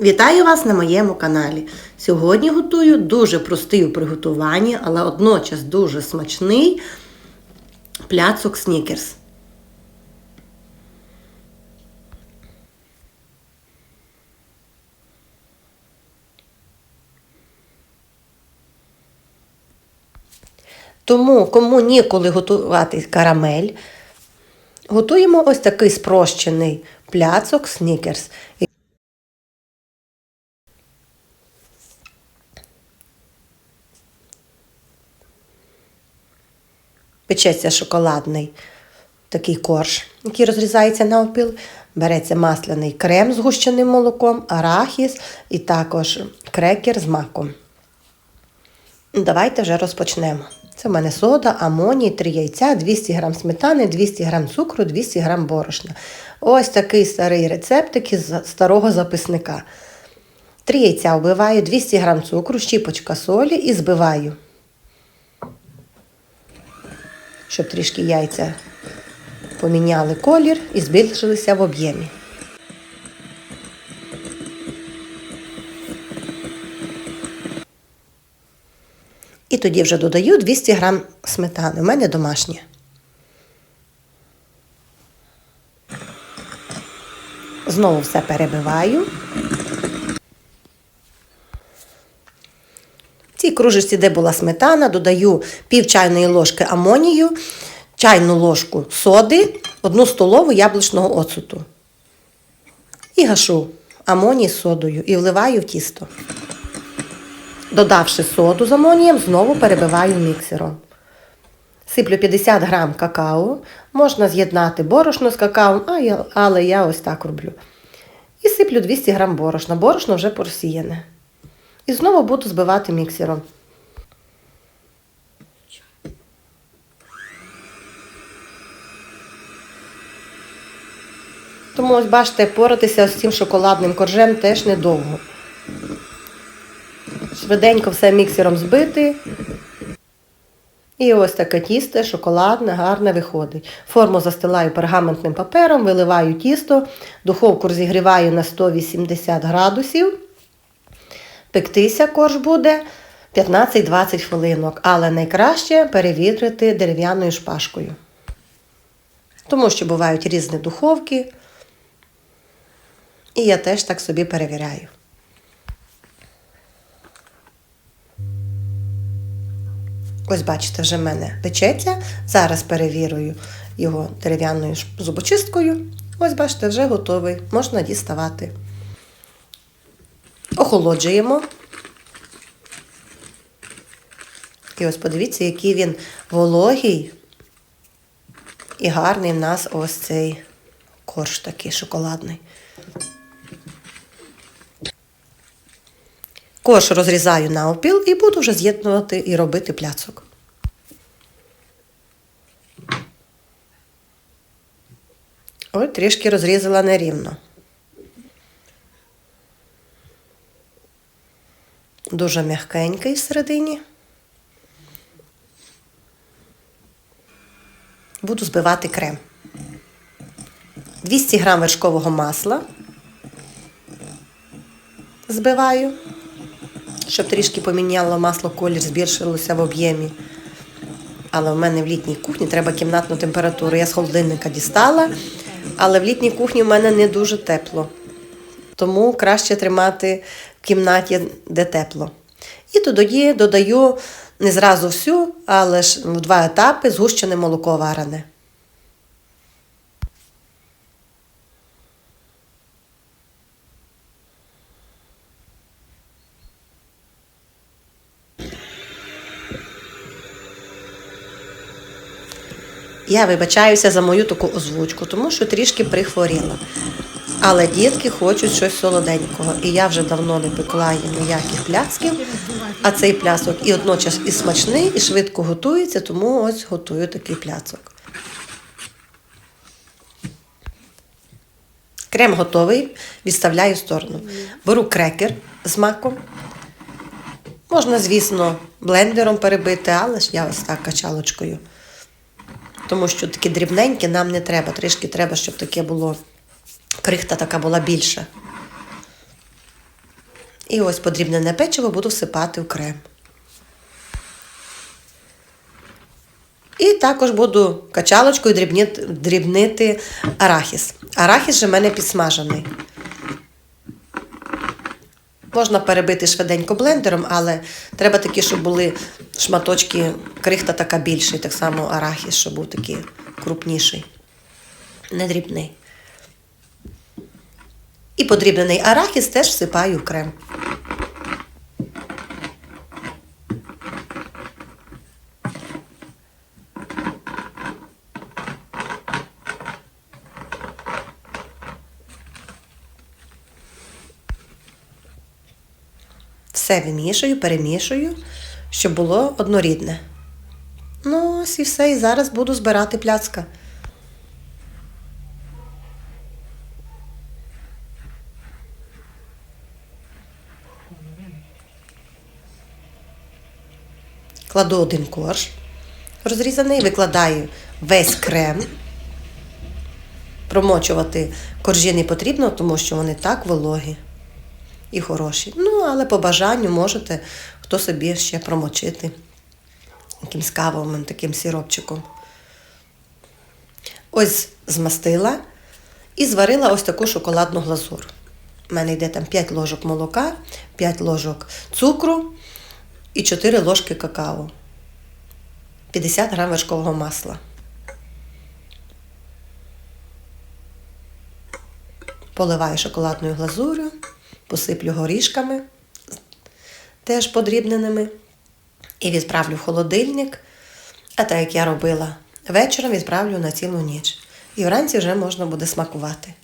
Вітаю вас на моєму каналі. Сьогодні готую дуже простий у приготуванні, але одночас дуже смачний пляцок снікерс. Тому, кому ніколи готувати карамель, готуємо ось такий спрощений пляцок снікерс. Печеться шоколадний такий корж, який розрізається навпіл. Береться масляний крем з гущеним молоком, арахіс і також крекер з маком. Давайте вже розпочнемо. Це в мене сода, амоній, 3 яйця, 200 г сметани, 200 г цукру, 200 г борошна. Ось такий старий рецептик із старого записника. 3 яйця вбиваю, 200 г цукру, щіпочка солі і збиваю. Щоб трішки яйця поміняли колір і збільшилися в об'ємі. І тоді вже додаю 200 грам сметани. У мене домашнє. Знову все перебиваю. В цій кружечці, де була сметана, додаю пів чайної ложки амонію, чайну ложку соди, одну столову яблучного оцету. І гашу амоній з содою і вливаю в тісто. Додавши соду з амонієм, знову перебиваю міксером. Сиплю 50 грам какао. Можна з'єднати борошно з какао, але я ось так роблю. І сиплю 200 грам борошна. Борошно вже просіяне. І знову буду збивати міксером. Тому ось бачите, поратися з цим шоколадним коржем теж недовго. Швиденько все міксером збити. І ось таке тісто шоколадне, гарне виходить. Форму застилаю пергаментним папером, виливаю тісто, духовку розігріваю на 180 градусів. Пектися корж буде 15-20 хвилинок, але найкраще перевітрити дерев'яною шпажкою. Тому що бувають різні духовки. І я теж так собі перевіряю. Ось бачите, вже в мене печеться. Зараз перевірую його дерев'яною зубочисткою. Ось бачите, вже готовий. Можна діставати. Охолоджуємо. І ось подивіться, який він вологий і гарний в нас ось цей корж такий шоколадний. Корж розрізаю на опіл і буду вже з'єднувати і робити пляцок. Ой, трішки розрізала нерівно. Дуже м'якенький всередині. Буду збивати крем. 200 грам вершкового масла збиваю щоб трішки поміняло масло колір, збільшилося в об'ємі. Але в мене в літній кухні треба кімнатну температуру. Я з холодильника дістала, але в літній кухні в мене не дуже тепло. Тому краще тримати в кімнаті, де тепло. І тоді додаю не зразу всю, але ж в два етапи згущене молоко варене. Я вибачаюся за мою таку озвучку, тому що трішки прихворіла. Але дітки хочуть щось солоденького. І я вже давно не пекла їм ніяких пляцків, а цей пляцок і одночас і смачний, і швидко готується, тому ось готую такий пляцок. Крем готовий, відставляю в сторону. Беру крекер з маком. Можна, звісно, блендером перебити, але ж я ось так качалочкою. Тому що такі дрібненькі нам не треба. Трішки треба, щоб таке було крихта така була більша. І ось подрібнене печиво буду всипати в крем. І також буду качалочкою дрібнити, дрібнити арахіс. Арахіс же в мене підсмажений. Можна перебити швиденько блендером, але треба такі, щоб були шматочки, крихта така більша, так само арахіс, щоб був такий крупніший, не дрібний. І подрібнений арахіс теж всипаю в крем. Все вимішую, перемішую, щоб було однорідне. Ну, ось і все. І зараз буду збирати пляцка. Кладу один корж розрізаний, викладаю весь крем. Промочувати коржі не потрібно, тому що вони так вологі і хороші. Ну, але по бажанню можете хто собі ще промочити якимсь кавовим таким сиропчиком. Ось змастила і зварила ось таку шоколадну глазур. У мене йде там 5 ложок молока, 5 ложок цукру і 4 ложки какао. 50 грам вершкового масла. Поливаю шоколадною глазурю, посиплю горішками, теж подрібненими, і відправлю в холодильник. А так як я робила вечором, відправлю на цілу ніч. І вранці вже можна буде смакувати.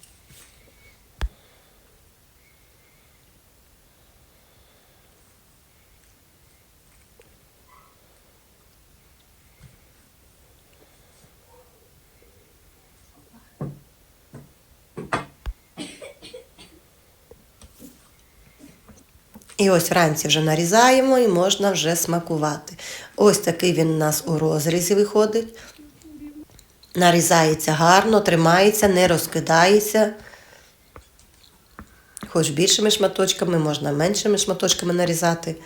І ось вранці вже нарізаємо і можна вже смакувати. Ось такий він у нас у розрізі виходить. Нарізається гарно, тримається, не розкидається. Хоч більшими шматочками, можна меншими шматочками нарізати.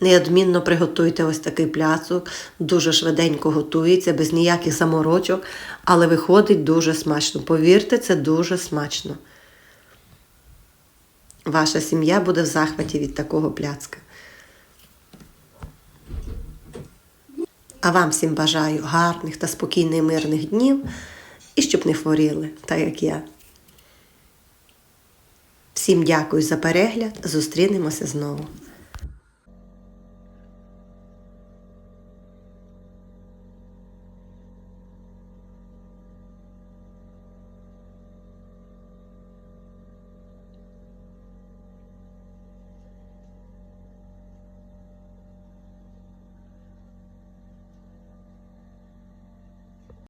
Неодмінно приготуйте ось такий пляцок, дуже швиденько готується, без ніяких заморочок, але виходить дуже смачно. Повірте, це дуже смачно. Ваша сім'я буде в захваті від такого пляцка. А вам всім бажаю гарних та спокійних мирних днів і щоб не хворіли, так як я. Всім дякую за перегляд. Зустрінемося знову.